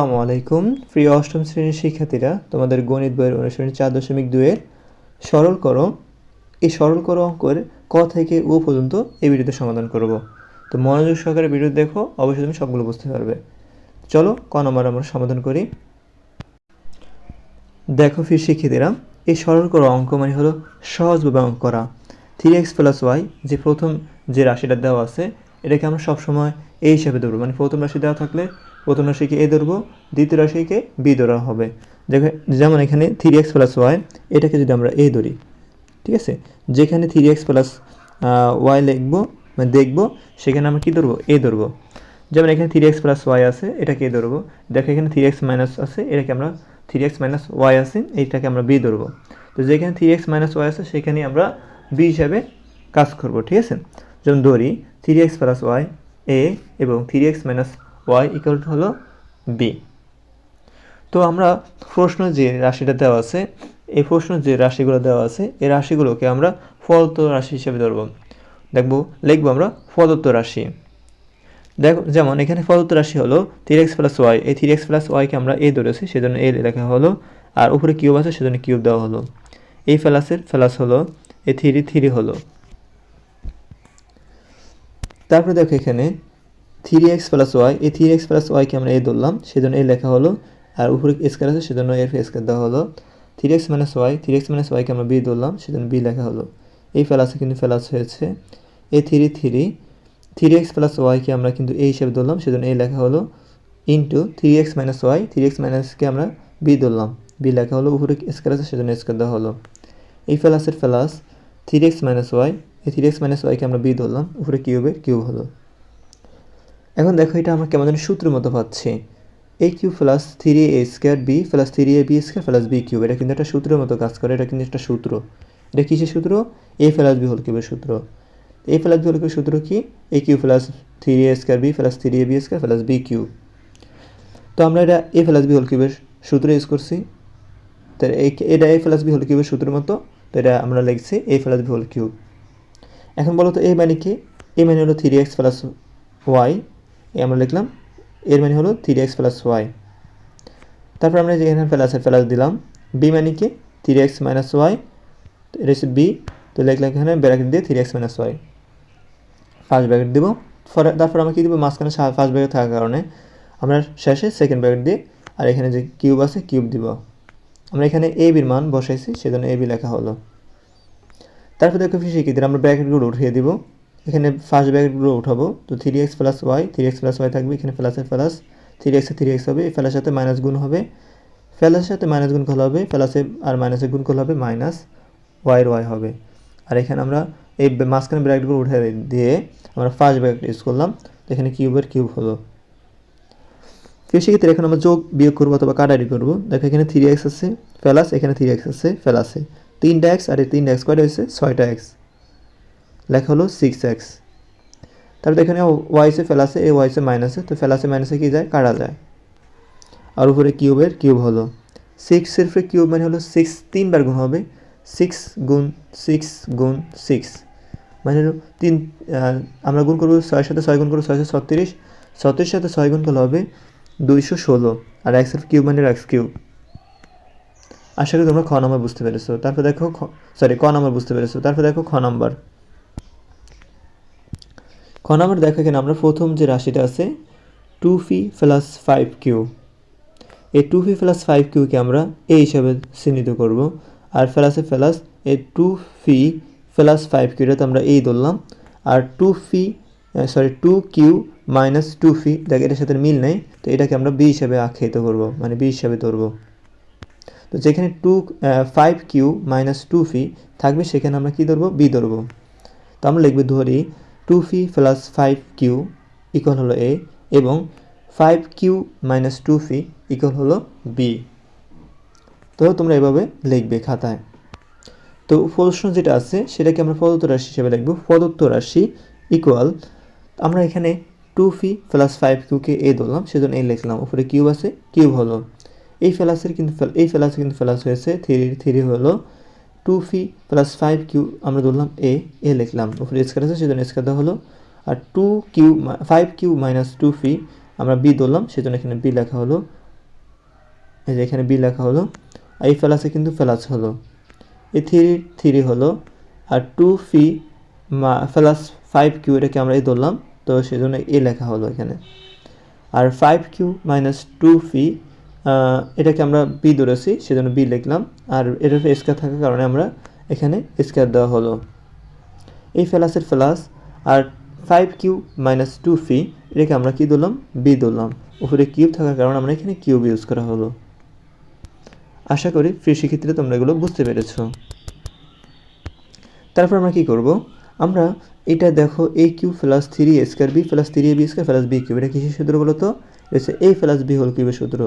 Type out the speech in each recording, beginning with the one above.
আসসালামু আলাইকুম। প্রিয় অষ্টম শ্রেণির শিক্ষার্থীরা, তোমাদের গণিত বইয়ের অনুশীলনী চার দশমিক দুইয়ের সরল করো এই সরল করো অঙ্কের ক থেকে ও পর্যন্ত এই ভিডিওতে সমাধান করব। তো মনোযোগ সহকারে ভিডিও দেখো, অবশ্যই তুমি সবগুলো বুঝতে পারবে। চলো, ক নম্বর আমরা সমাধান করি। দেখো ফির শিক্ষার্থীরা, এই সরল করো অঙ্ক মানে হলো সহজভাবে অঙ্ক করা। থ্রি এক্স প্লাস ওয়াই যে প্রথম যে রাশিটা দেওয়া আছে, এটাকে আমরা সবসময় এই হিসাবে ধরবো। মানে প্রথম রাশি দেওয়া থাকলে প্রথম রাশিকে এ ধরবো, দ্বিতীয় রাশিকে বি ধরা হবে। যেমন এখানে থ্রি এক্স প্লাস ওয়াই এটাকে যদি আমরা এ ধরি, ঠিক আছে? যেখানে থ্রি এক্স প্লাস ওয়াই লিখব মানে দেখব, সেখানে আমরা কী ধরবো? এ ধরবো। যেমন এখানে থ্রি এক্স প্লাস ওয়াই আছে, এটাকে এ ধরবো। দেখো, এখানে থ্রি এক্স মাইনাস আছে, এটাকে আমরা থ্রি এক্স মাইনাস ওয়াই আছে এইটাকে আমরা বি ধরবো। তো যেখানে থ্রি এক্স মাইনাস ওয়াই আছে, সেখানে আমরা বি হিসাবে কাজ করব, ঠিক আছে? যেমন ধরি three X plus Y A এবং three X minus Y equal to হলো বি তো আমরা প্রশ্ন যে রাশিটা দেওয়া আছে, এই প্রশ্ন যে রাশিগুলো দেওয়া আছে, এই রাশিগুলোকে আমরা ফলত রাশি হিসেবে ধরবো। দেখব, লিখব আমরা ফলত রাশি। দেখো, যেমন এখানে ফলত রাশি হলো থ্রি এক্স প্লাস ওয়াই এই থ্রি এক্স প্লাস ওয়াইকে আমরা এ ধরেছি, সেজন্য এ লেখা হলো, আর উপরে কিউব আছে, সেজন্য কিউব দেওয়া হলো। এই ফেলাসের ফেলাস হলো, এই থ্রি থ্রি হলো। তারপরে দেখো এখানে থ্রি এক্স প্লাস ওয়াই, এই থ্রি এক্স প্লাস ওয়াইকে আমরা এ ধরলাম, সেজন্য এ লেখা হলো, আর উপরে স্কোয়ার আছে, সেজন্য এর স্কোয়ার দেওয়া হলো। Three X minus Y, three X minus ওয়াইকে আমরা বি ধরলাম, সেজন্য বি লেখা হলো। এই ফেলাসে কিন্তু ফেলাস হয়েছে A three three. Three X plus ওয়াইকে আমরা কিন্তু এই হিসেবে ধরলাম, সেজন্য এই লেখা হলো into three X minus Y, three X মাইনাসকে আমরা বি ধরলাম। বি লেখা হলো, উপরে স্কোয়ার আছে, সেজন্য স্কোয়ার দেওয়া হলো। এই ফেলাসের ফেলাস থ্রি এক্স মাইনাস ওয়াই, এই থ্রি এক্স মাইনাস ওয়াইকে আমরা বি ধরলাম, উপরে কিউবের কিউব হলো। এখন দেখো এটা আমরা কেমন যেন সূত্রের মতো পাচ্ছি। A cube plus three A square B plus three A B square plus B cube এটা কিন্তু একটা সূত্রের মতো কাজ করে, এটা কিন্তু একটা সূত্র। এটা কিসের সূত্র? এ প্লাস বি হোল কিউবের সূত্র। এ প্লাস বি হোল কিউবের সূত্র কি? A cube plus three A square B plus three A B square plus B cube তো আমরা এটা এ প্লাস বি হোল কিউবের সূত্র ইউজ করছি। তো এটা এ প্লাস বি হোল কিউবের সূত্রের মতো, তো এটা আমরা লিখছি A plus B whole cube এখন বলো তো এ মানে কি? এ মানে হলো থ্রি এক্স প্লাস ওয়াই আমরা লিখলাম, এর মানে হলো থ্রি এক্স প্লাস ওয়াই তারপর আমরা যেখানে প্লাসের প্লাস দিলাম। বি মানে কি? থ্রি এক্স মাইনাস ওয়াই এটা বি তো লিখলাম এখানে ব্র্যাকেট দিয়ে three X minus Y first bracket দিব। তারপর আমরা কী দিব? মাঝখানে ফার্স্ট ব্র্যাকেট থাকার কারণে আমরা শেষে সেকেন্ড ব্র্যাকেট দিয়ে আর এখানে যে কিউব আছে কিউব দিব। আমরা এখানে এ বির মান বসাইছি, সেজন্য এ বি লেখা হলো। তারপর দেখো শিক্ষিতদের আমরা ব্র্যাকেটগুলো উঠিয়ে দিব। এখানে ফার্স্ট ব্র্যাকেটগুলো উঠাবো। তো three X plus Y three X plus Y থাকবে, এখানে প্লাসের প্লাস থ্রি এক্সে থ্রি এক্স হবে ফেলার সাথে মাইনাস গুণ হবে। ফেলার সাথে মাইনাস গুণ করলে হবে প্লাসে আর মাইনাসে গুণ করলে হবে মাইনাস ওয়াইয়ের ওয়াই হবে। আর এখানে আমরা এই মাঝখানে ব্র্যাকেটগুলো উঠে দিয়ে আমরা ফার্স্ট ব্র্যাকেট ইউজ করলাম। তো এখানে কিউবের কিউব হলো। তো সেক্ষেত্রে এখন আমরা যোগ বিয়োগ করব অথবা কাটারি করব। দেখো এখানে থ্রি এক্স আছে ফেলাস এখানে থ্রি এক্স আছে ফেলাসে তিনটা এক্স আর এই তিনটা এক্স কয়টা হয়েছে? ছয়টা এক্স লেখা হলো সিক্স এক্স তারপর এখানে ওয়াইসে ফেলাসে এ ওয়াইসে মাইনাসে তো ফেলাসে মাইনাসে কী যায়? কাটা যায়। আর উপরে কিউবের কিউব হলো। সিক্সের ফ্রে কিউব মানে হলো সিক্স তিনবার গুণ হবে। সিক্স গুণ সিক্স গুণ সিক্স মানে হলো তিন আমরা গুণ করব ছয়ের সাথে ছয় গুণ করব ছয়শো ছত্রিশ। ছত্রিশ সাথে ছয় গুণ করলে হবে দুইশো ষোলো। আর এক্সের কিউব মানে এক্স কিউব আশা করি তোমরা খ নম্বর বুঝতে পেরেছ। তারপর দেখো সরি ক নম্বর বুঝতে পেরেছ। তারপর দেখো খ নম্বর। নম্বর দেখো এখানে আমরা প্রথম যে রাশিটা আছে two phi plus five Q এই টু ফি প্লাস ফাইভ কিউকে আমরা এই হিসাবে চিহ্নিত করব। আর ফেলাসে ফেলাস এই টু ফি প্লাস ফাইভ কিউটা আমরা এই ধরলাম। আর two phi sorry two Q minus two phi দেখ, এটার সাথে মিল নেই। তো এটাকে আমরা বি হিসাবে আখ্যায়িত করব মানে বি হিসাবে ধরবো। তো যেখানে two five Q minus two phi থাকবে, সেখানে আমরা কী ধরবো? বি ধরবো। তো আমরা লিখব ধরি two phi plus five Q equal হলো এ এবং five Q minus two phi equal হলো বি তো তোমরা এভাবে লিখবে খাতায়। তো প্রশ্ন যেটা আছে, সেটাকে আমরা প্রদত্ত রাশি হিসেবে লিখব। প্রদত্ত রাশি ইকুয়াল আমরা এখানে টু ফি প্লাস ফাইভ কিউকে এ ধরলাম, সেজন্য এ লিখলাম। উপরে কিউব আছে কিউব হলো। এই ফেলাসের কিন্তু এই ফেলাসে কিন্তু ফেলাস হয়েছে থ্রি থ্রি হলো two phi plus five Q আমরা ধরলাম এ এ লিখলাম। উপরে স্কোয়ার আছে, সেজন্য স্কোয়ার দেওয়া হলো। আর two Q five Q minus two phi আমরা বি ধরলাম, সেজন্য এখানে বি লেখা হলো। এই যে এখানে বি লেখা হলো। আর এই ফেলাসে কিন্তু ফেলাস হলো। এই থ্রি থ্রি হলো। আর টু ফি মা প্লাস ফাইভ কিউ এটাকে আমরা এই ধরলাম। তো সেজন্য এ লেখা হলো এখানে। আর five Q minus two phi এটাকে আমরা বি ধরেছি, সেজন্য বি লিখলাম। আর এটার স্কোয়ার থাকার কারণে আমরা এখানে স্কোয়ার দেওয়া হলো। এই ফেলাসের ফেলাস আর five Q minus two phi এটাকে আমরা কী ধরলাম? বি ধরলাম। উপরে কিউব থাকার কারণে আমরা এখানে কিউব ইউজ করা হলো। আশা করি ফ্রি শিক্ষার্থীরা তোমরা এগুলো বুঝতে পেরেছ। তারপর আমরা কি করব? আমরা এটা দেখো A Q plus three square B plus three A B square plus B cube এটা কিসের সূত্র বলো তো এ প্লাস বি হোল কিউবের সূত্র।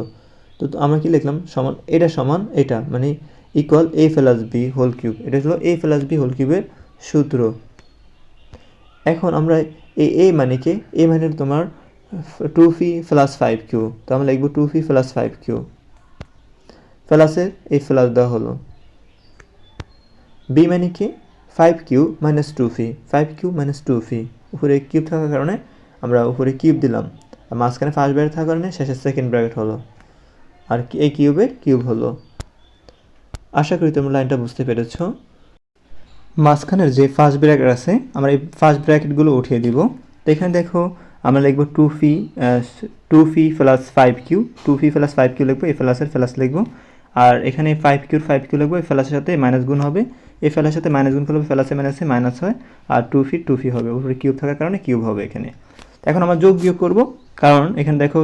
তো আমরা কি লিখলাম? সমান, এটা সমান এটা মানে equal A plus B whole cube এটা হলো এ প্লাস বি হোল কিউবের সূত্র। এখন আমরা এ মানে কে এ মানে তোমার two phi plus five Q তো আমরা লিখব two phi plus five Q প্লাসের এই প্লাস দেওয়া হলো। বি মানে কি? Five Q minus two phi five Q minus two phi উপরে কিউব থাকার কারণে আমরা উপরে কিউব দিলাম। আর মাঝখানে ফার্স্ট ব্র্যাকেট থাকার কারণে শেষের সেকেন্ড ব্র্যাকেট হলো। আর এই কিউবের কিউব হলো। আশা করি তোমরা লাইনটা বুঝতে পেরেছ। মাঝখানের যে ফার্স্ট ব্র্যাকেট আছে, আমরা এই ফার্স্ট ব্র্যাকেটগুলো উঠিয়ে দিব। তো এখানে দেখো, আমরা লিখব two phi two phi plus five Q two phi plus five Q লিখব, এই প্লাসের প্লাস লিখব। আর এখানে ফাইভ কিউর ফাইভ কিউ লিখব, এই ফেলাসের সাথে মাইনাস গুণ হবে। এই ফেলার সাথে মাইনাস গুণ করলে ফেলাসে মাইনাসে মাইনাস হয়। আর টু ফি টু ফি হবে। উপরে কিউব থাকার কারণে কিউব হবে এখানে। এখন আমরা যোগ বিয়োগ করব। কারণ এখানে দেখো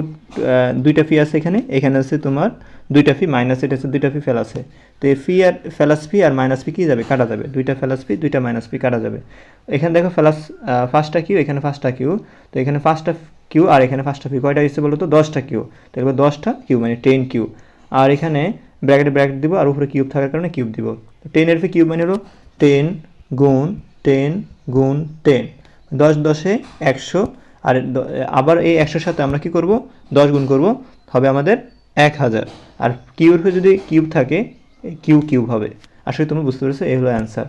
দুইটা ফি আছে এখানে এখানে আছে তোমার দুইটা ফি মাইনাস এটা আছে দুইটা ফি ফেল আছে। তো এই ফি আর ফেলাস ফি আর মাইনাস ফি কী যাবে? কাটা যাবে। দুইটা ফেলাস ফি দুইটা মাইনাস ফি কাটা যাবে। এখানে দেখো ফেলাস ফার্স্টটা কিউ এখানে ফার্স্টটা কিউ তো এখানে ফার্স্টটা কিউ আর এখানে ফার্স্টটা ফি কয়টা এসেছে বলো তো দশটা কিউ দেখবে দশটা কিউ মানে টেন কিউ আর এখানে ব্র্যাকেটে ব্র্যাকেট দিব আর উপরে কিউব থাকার কারণে কিউব দিব। টেনের ফি কিউব মানে হলো টেন গুণ টেন গুণ টেন দশ দশে একশো আর আবার এই একশোর সাথে আমরা কি করব? দশ গুণ করব, হবে আমাদের এক হাজার। আর কিউর যদি কিউব থাকে কিউ কিউব হবে। আসলে তুমি বুঝতে পেরেছ, এই হলো অ্যান্সার।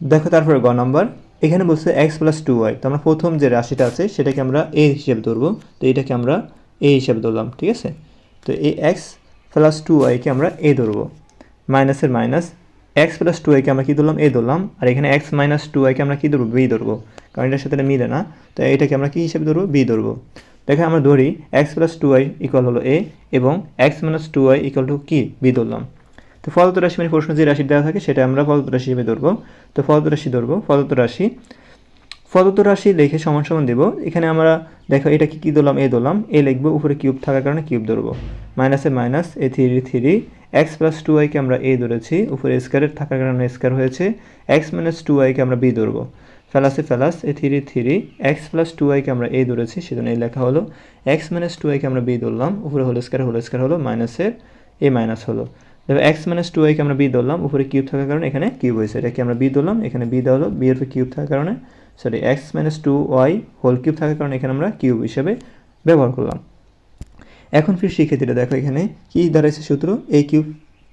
দেখো তারপরে গ নাম্বার। এখানে বলছে এক্স প্লাস টু ওয়াই। তো আমরা প্রথম যে রাশিটা আছে, সেটাকে আমরা এ হিসেবে ধরবো। তো এটাকে আমরা এ হিসেবে ধরলাম, ঠিক আছে? তো এই এক্স প্লাস টু ওয়াইকে আমরা এ ধরবো। মাইনাসের মাইনাস। এক্স প্লাস টু ওয়াইকে আমরা কী ধরলাম? এ ধরলাম। আর এখানে এক্স মাইনাস টু ওয়াইকে আমরা কী ধরবো? বি ধরবো। কারণ এটার সাথে মিলে না। তো এটাকে আমরা কী হিসেবে ধরবো? বি ধরবো। দেখে আমরা ধরি X plus two Y equal হলো এ এবং X minus two Y equal to কি? বি ধরলাম। তো ফলত রাশি মানে প্রশ্ন যে রাশি দেওয়া থাকে সেটা আমরা ফলত রাশি হিসেবে ধরবো। তো ফলত রাশি ধরবো। ফলত রাশি। ফলত রাশি লিখে সমান সমান দেবো। এখানে আমরা দেখো এটা কি, কী ধরলাম? এ ধরলাম। এ লিখব, উপরে কিউব থাকার কারণে কিউব ধরবো। মাইনাসে minus A three three X plus two ওয়াইকে আমরা এ ধরেছি। উপরে স্কোয়ারের থাকার কারণে স্কোয়ার হয়েছে। এক্স মাইনাস টু ওয়াইকে আমরা বি ধরবো। ফেলাসে ফেলাস, A three three X plus two ওয়াইকে আমরা এ ধরেছি, সেজন্য এই লেখা হলো এক্স মাইনাস টু ওয়াইকে আমরা বি ধরলাম, উপরে হলো স্কোয়ার হলো স্কোয়ার হলো মাইনাসের এ মাইনাস হলো। দেখো এক্স মাইনাস টু ওয়াইকে আমরা বি ধরলাম, উপরে কিউব থাকার কারণে এখানে কিউব হয়েছে, এটাকে আমরা বি ধরলাম, এখানে বি দেওয়া হলো বি এর কিউব থাকার কারণে sorry X minus two Y whole cube থাকার কারণে এখানে আমরা কিউব হিসেবে ব্যবহার করলাম। এখন ফির শিক্ষার্থীরা দেখো এখানে, কি দাঁড়াইছে সূত্র? A cube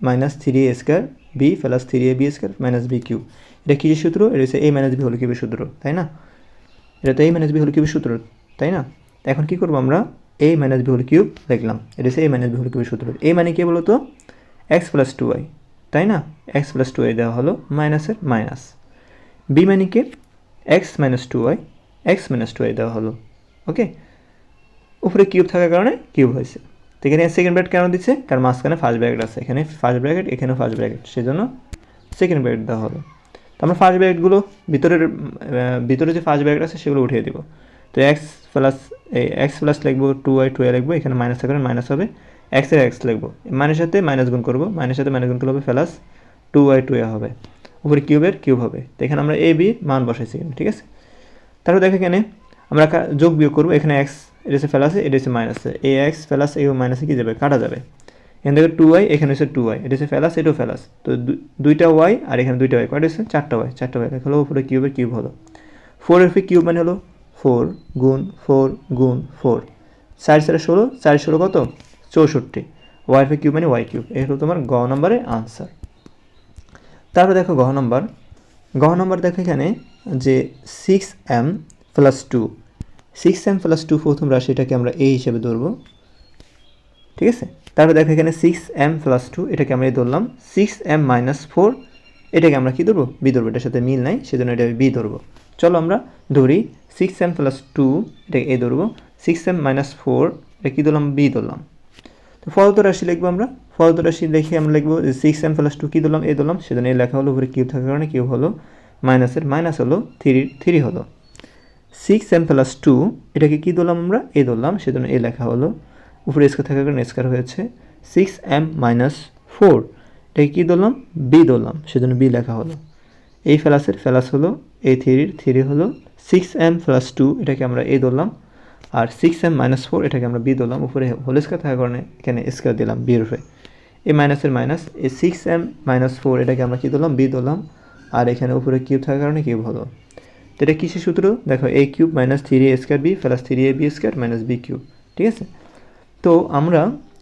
minus three A square B plus three A B square minus B cube এটা কী সূত্র? এটা হচ্ছে এ মাইনাস বি হোল কিউবের সূত্র, তাই না? এটা তো এ মাইনাস বি হোল কিউবের সূত্র, তাই না? এখন কি করব আমরা? A minus B whole cube লিখলাম এটা হচ্ছে এ মাইনাস বি হোল কিউবের সূত্র। এ মানে কি বলো তো এক্স প্লাস টু ওয়াই তাই না? এক্স প্লাস টু ওয়াই দেওয়া হলো মাইনাসের মাইনাস বি মানে কি? X minus two Y X minus two Y দেওয়া হলো। ওকে উপরে কিউব থাকার কারণে কিউব হয়েছে। তো এখানে সেকেন্ড ব্র্যাকেট কেন দিচ্ছে? কারণ মাঝখানে ফার্স্ট ব্র্যাকেট আছে। এখানে ফার্স্ট ব্র্যাকেট এখানেও ফার্স্ট ব্র্যাকেট সেজন্য সেকেন্ড ব্র্যাকেট দেওয়া হলো। তো আমরা ফার্স্ট ব্র্যাকেটগুলো ভিতরের ভিতরে যে ফার্স্ট ব্র্যাকেট আছে সেগুলো উঠিয়ে দিব। তো এক্স প্লাস এই এক্স প্লাস লিখব টু ওয়াই টু লিখব, এখানে মাইনাস থাকলে মাইনাস হবে। এক্সের এক্স লিখব। মাইনাসের সাথে মাইনাস গুণ করব। মাইনাসের সাথে মাইনাস গুণ করলে হবে plus two Y two Y হবে। উপরে কিউবের কিউব হবে। তো এখানে আমরা এ বি মান বসাইছি ঠিক আছে? তারপর দেখো এখানে আমরা যোগ বিয়োগ করব। এখানে এক্স এটা হচ্ছে ফেলাসে এটা হচ্ছে মাইনাসে এ এক্স ফেলাস এ মাইনাসে কি যাবে? কাটা যাবে। এখান থেকে টু ওয়াই এখানে হচ্ছে টু ওয়াই এটা হচ্ছে ফেলাস, এটাও ফেলাস। তো দুইটা ওয়াই আর এখানে দুইটা ওয়াই কয়টা হচ্ছে? চারটা ওয়াই চারটা ওয়াই হলো উপরে কিউবের কিউব হলো। ফোর এর ফি কিউব মানে হলো ফোর গুণ ফোর গুণ ফোর চার চারে ষোলো, চার ষোলো কত? চৌষট্টি। ওয়াই ফি কিউব মানে ওয়াই কিউব। এই হলো তোমার গ নম্বরের আনসার তারপরে দেখো গহ নম্বর। গহ নম্বর দেখো এখানে যে six M plus two six M plus two প্রথম রাশিটাকে আমরা এ হিসেবে ধরবো। ঠিক আছে? তারপর দেখো এখানে সিক্স এম প্লাস টু এটাকে আমরা ধরলাম সিক্স এম মাইনাস ফোর এটাকে আমরা কী ধরবো? বি ধরবো, এটার সাথে মিল নাই, সেজন্য এটা বি ধরবো। চলো আমরা ধরি সিক্স এম প্লাস টু এটাকে এ ধরবো সিক্স এম মাইনাস ফোর এটা কী ধরলাম? বি ধরলাম। তো ফলত রাশি লিখব আমরা। ফলত রাশি লিখে আমরা লিখব যে সিক্স এম প্লাস টু কী দিলাম এ দিলাম সেজন্য এই লেখা হলো উপরে কিউব থাকার কারণে কিউব হলো মাইনাসের মাইনাস হলো থ্রি থ্রি হলো। সিক্স এম প্লাস টু এটাকে কী দিলাম আমরা? এ ধরলাম, সেজন্য এ লেখা হলো উপরে স্কোয়ার থাকার কারণে স্কোয়ার হয়েছে সিক্স এম মাইনাস ফোর এটাকে কী ধরলাম? বি ধরলাম, সেজন্য বি লেখা হলো। এই ফেলাসের ফেলাস হলো এ থ্রির থ্রি হলো সিক্স এম প্লাস টু এটাকে আমরা এ ধরলাম। আর সিক্স এম মাইনাস ফোর এটাকে আমরা বি ধরলাম। উপরে হোল স্কোয়ার থাকার কারণে এখানে স্কোয়ার দিলাম বির উপরে। এই মাইনাসের মাইনাস এই সিক্স এম মাইনাস ফোর এটাকে আমরা কী ধরলাম? বি ধরলাম। আর এখানে উপরে কিউব থাকার কারণে কিউব হলো। তো এটা কিসের সূত্র? দেখো A cube minus three A square B plus three A B square minus B cube ঠিক আছে? তো আমরা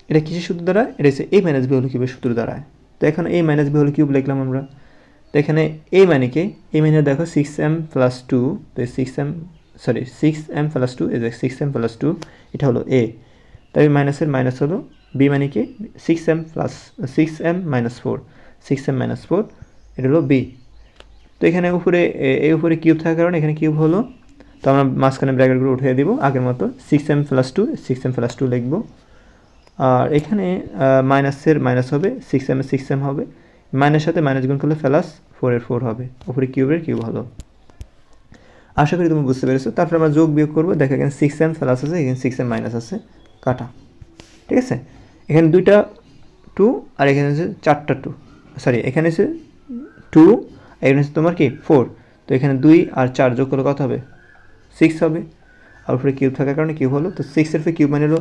এটা কিসের সূত্র দ্বারা এটা হচ্ছে এ মাইনাস বি হলো কিউবের সূত্র দ্বারায় তো এখন এই মাইনাস বি হলো কিউব লিখলাম আমরা। তো এখানে এই মানে কি? এই মানে দেখো সিক্স এম প্লাস টু তো six M sorry six M plus two যে সিক্স এম প্লাস টু এটা হলো এ তাই মাইনাসের মাইনাস হলো বি মানে কি? Six M plus six M minus four six M minus four এটা হলো বি তো এখানে উপরে এই উপরে কিউব থাকার কারণে এখানে কিউব হলো আমরা মাঝখানে ব্র্যাকেটগুলো উঠিয়ে দিব, আগের মতো six M plus two six M plus two লিখব। আর এখানে মাইনাসের মাইনাস হবে সিক্স এম সিক্স এম হবে। মাইনাস সাথে মাইনাস গুণ করলে প্লাস ফোরের ফোর হবে। উপরে কিউবের কিউব হলো। আশা করি তুমি বুঝতে পেরেছ। তারপর আমরা যোগ বিয়োগ করব। দেখা এখানে সিক্স এম প্লাস আছে, এখানে সিক্স এম মাইনাস আছে। কাটা। ঠিক আছে? এখানে দুইটা টু আর এখানে হচ্ছে চারটা টু সরি এখানে হচ্ছে টু এখানে হচ্ছে তোমার কি? ফোর তো এখানে দুই আর চার যোগ করলে কত হবে? সিক্স হবে। আর উপরে কিউব থাকার কারণে কিউব হলো। তো সিক্সের ফে কিউব মানে হলো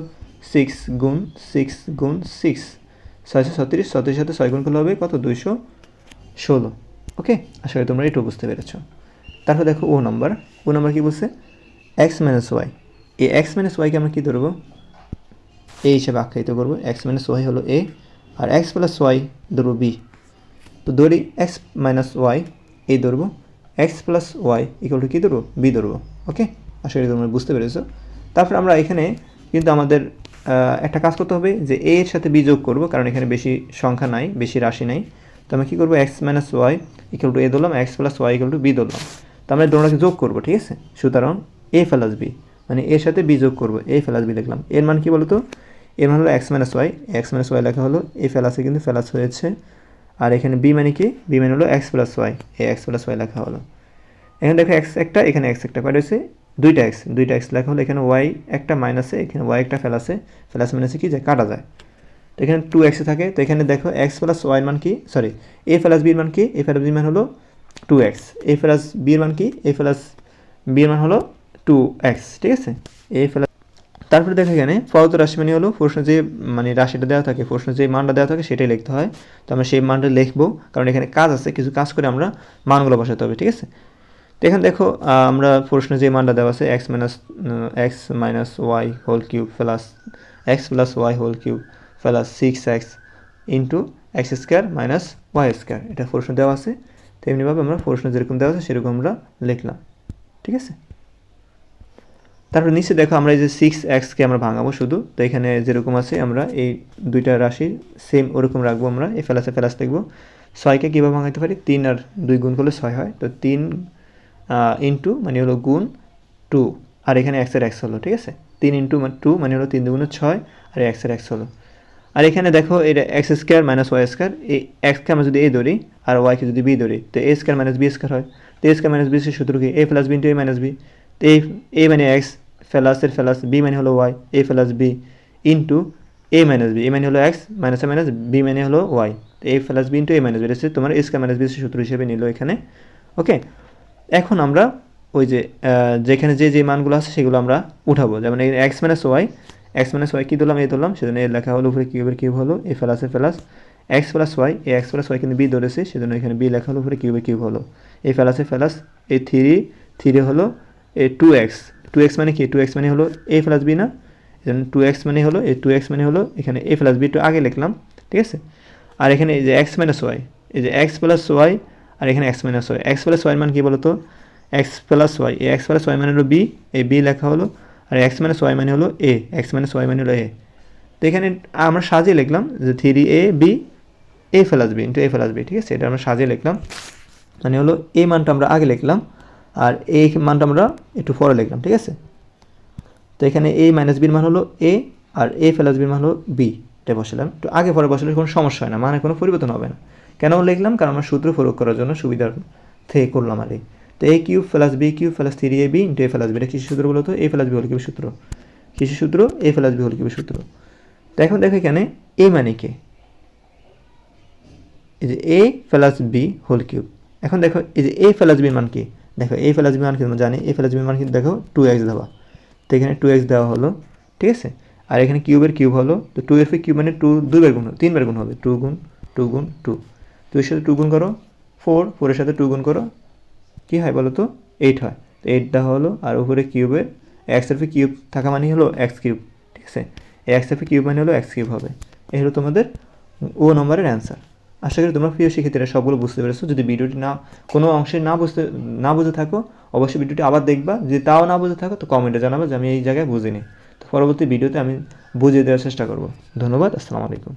সিক্স গুণ সিক্স গুণ সিক্স ছয়শো ছত্রিশ ছত্রিশ সাথে ছয় গুণ করলে হবে কত? দুইশো ষোলো। ওকে? আশা করি তোমরা এটু বুঝতে পেরেছ। তারপর দেখো ও নাম্বার ও নাম্বার কী বলছে? এক্স মাইনাস ওয়াই এই এক্স মাইনাস ওয়াইকে আমরা কী ধরবো? এ হিসেবে আখ্যায়িত করব। এক্স মাইনাস ওয়াই হলো এ আর এক্স প্লাস ওয়াই ধরবো বি তো ধরি এক্স মাইনাস ওয়াই এই ধরবো। X plus Y equal to কী ধরবো? বি ধরবো। ওকে? আশা করি তোমরা বুঝতে পেরেছ। তারপর আমরা এখানে কিন্তু আমাদের একটা কাজ করতে হবে যে এ এর সাথে বি যোগ করব, কারণ এখানে বেশি সংখ্যা নাই, বেশি রাশি নাই। তো আমরা কী করব? X minus Y equal to A ধরলাম X plus Y equal to B ধরলাম। তো আমরা দোনোটাকে যোগ করব, ঠিক আছে? সুতরাং এ প্লাস বি মানে এর সাথে বি যোগ করব এ প্লাস বি লিখলাম এর মান কী বলতো? এর মান হলো X minus Y X minus Y লেখা হলো এ ফেলাসে কিন্তু ফেলাস হয়েছে। আর এখানে বি মানে কি? বি মানে হলো X plus Y A X plus Y লেখা হলো। এখানে দেখো এক্স একটা, এখানে এক্স একটা, কয়টা হয়েছে? দুইটা এক্স দুইটা এক্স লেখা হলো এখানে ওয়াই একটা মাইনাসে এখানে ওয়াই একটা ফেলাসে ফেলাস মাইনাসে কি? যায় কাটা যায়। তো এখানে টু এক্সে থাকে। তো এখানে দেখো এক্স প্লাস ওয়াই মান কি? সরি এ প্লাস বির মান কি? এ প্লাস বি মান হলো টু এক্স এ প্লাস বির মান কি? এ প্লাস বির মান হলো টু এক্স ঠিক আছে? এ প্লাস তারপরে দেখো এখানে ফলত রাশি মানে হলো প্রশ্ন যে মানে রাশিটা দেওয়া থাকে, প্রশ্ন যে মানটা দেওয়া থাকে সেটাই লিখতে হয়। তো আমরা সেই মানটা লিখব। কারণ এখানে কাজ আছে, কিছু কাজ করে আমরা মানগুলো বসাতে হবে, ঠিক আছে? এখানে দেখো আমরা প্রশ্ন যে মানটা দেওয়া আছে X minus X minus Y whole cube plus X plus Y whole cube plus six X into X square minus Y square এটা প্রশ্ন দেওয়া আছে তেমনিভাবে আমরা প্রশ্ন যেরকম দেওয়া আছে, সেরকম আমরা লিখলাম। ঠিক আছে? তারপর নিচে দেখো, আমরা এই যে সিক্স এক্সকে আমরা ভাঙাবো শুধু, তো এখানে যেরকম আছে, আমরা এই দুইটা রাশি সেম ওরকম রাখব আমরা, এই ফেলাসে ফেলাস দেখব। ছয়কে কীভাবে ভাঙাতে পারি? তিন আর দুই গুণ করলে ছয় হয়, তো তিন ইন্টু মানে হলো গুণ টু আর এখানে এক্সের এক্স হলো, ঠিক আছে? তিন ইন্টু টু মানে হলো তিন দুগুণ ছয়, আর এক্সের এক্স হলো। আর এখানে দেখো, এটা X square minus Y square এই এক্সকে আমরা যদি এ ধরি, আর ওয়াইকে যদি বি ধরি, তো A square minus B square হয়। তো এ স্কোয়ার মাইনাস বি সূত্র কি? A plus B into A minus B তো এই এ মানে এক্স ফেলাসের ফেলাস বি মানে হলো Y A plus B into A minus B A মানে হলো X minus A minus B মানে হলো Y A plus B into A minus B এটা তোমার এ স্কোয়ার মাইনাস বি সূত্র হিসেবে নিল এখানে। ওকে এখন আমরা ওই যে যেখানে যে যে মানগুলো আছে সেগুলো আমরা উঠাবো। যেমন এই X minus Y X minus Y কী ধরলাম? এ ধরলাম। সেজন্য এর লেখা হলো উপরে কিউবের কিউব হলো, এ ফেলাসে ফেলাস। X plus Y A X plus Y কিন্তু বি ধরেছে, সেজন্য এখানে বি লেখা হলো উপরে কিউবের কিউব হলো। এ ফেলাসে ফেলাস, এ থ্রি থ্রি হলো A two X two X মানে কি? টু এক্স মানে হলো এ প্লাস বি না? এজন্য টু এক্স মানে হলো, এ টু এক্স মানে হলো এখানে এ প্লাস বি টু আগে লিখলাম, ঠিক আছে? আর এখানে এই যে এক্স মাইনাস ওয়াই এই যে এক্স প্লাস ওয়াই আর এখানে X minus Y X plus Y মান কী বলতো? এক্স প্লাস ওয়াই এই এক্স প্লাস ওয়াই মানে হলো বি এই বি লেখা হলো। আর এক্স মাইনাস ওয়াই মানে হলো এ এক্স মাইনাস ওয়াই মানে হলো এ তো এখানে আমরা সাজিয়ে লিখলাম যে three A B A plus B into A plus B ঠিক আছে? এটা আমরা সাজিয়ে লিখলাম। মানে হলো এই মানটা আমরা আগে লিখলাম আর এই মানটা আমরা একটু পরে লিখলাম, ঠিক আছে? তো এখানে এ মাইনাস বির মান হলো এ আর এ প্লাস বির মান হলো বি এটা বসালাম। তো আগে পরে বসালে কোনো সমস্যা হয় না মানে কোনো পরিবর্তন হবে না। কেন লিখলাম? কারণ আমার সূত্র প্রয়োগ করার জন্য সুবিধার থেকে করলাম আর তো A cube plus B cube plus three A B into A plus B এটা কৃষি সূত্র বলতো A plus B whole cube সূত্র। কৃষি সূত্র? A plus B whole cube সূত্র। তো এখন দেখো এখানে এ মানে কে? এই যে A plus B whole cube এখন দেখো, এই যে এ প্লাস বির মান কি? দেখো এ প্লাস বি মান কি তোমরা জানি? এ প্লাস বি মান কিন্তু দেখো টু এক্স দেওয়া। তো এখানে টু এক্স দেওয়া হলো, ঠিক আছে? আর এখানে কিউবের কিউব হলো, তো টু এফ কিউব মানে টু দুইবার গুণ তিনবার গুণ হবে। টু গুণ টু গুণ টু দুইয়ের সাথে টু গুণ করো ফোর ফোরের সাথে টু গুণ করো। কী হয় বলো তো? এইট হয়। তো এইটটা হলো, আর উপরে কিউবের এক্সের কিউব থাকা মানে হলো এক্স কিউব ঠিক আছে? এক্সের কিউব মানে হলো এক্স কিউব হবে। এই হলো তোমাদের ও নম্বরের অ্যান্সার আশা করি তোমরা প্রিয় শিক্ষার্থীরা সবগুলো বুঝতে পেরেছ। যদি ভিডিওটি না, কোনো অংশে না বুঝতে, না বুঝে থাকো, অবশ্যই ভিডিওটি আবার দেখবা। যদি তাও না বুঝে থাকো, তো কমেন্টে জানাবে যে আমি এই জায়গায় বুঝিনি। তো পরবর্তী ভিডিওতে আমি বুঝিয়ে দেওয়ার চেষ্টা করব। ধন্যবাদ, আসসালামু আলাইকুম।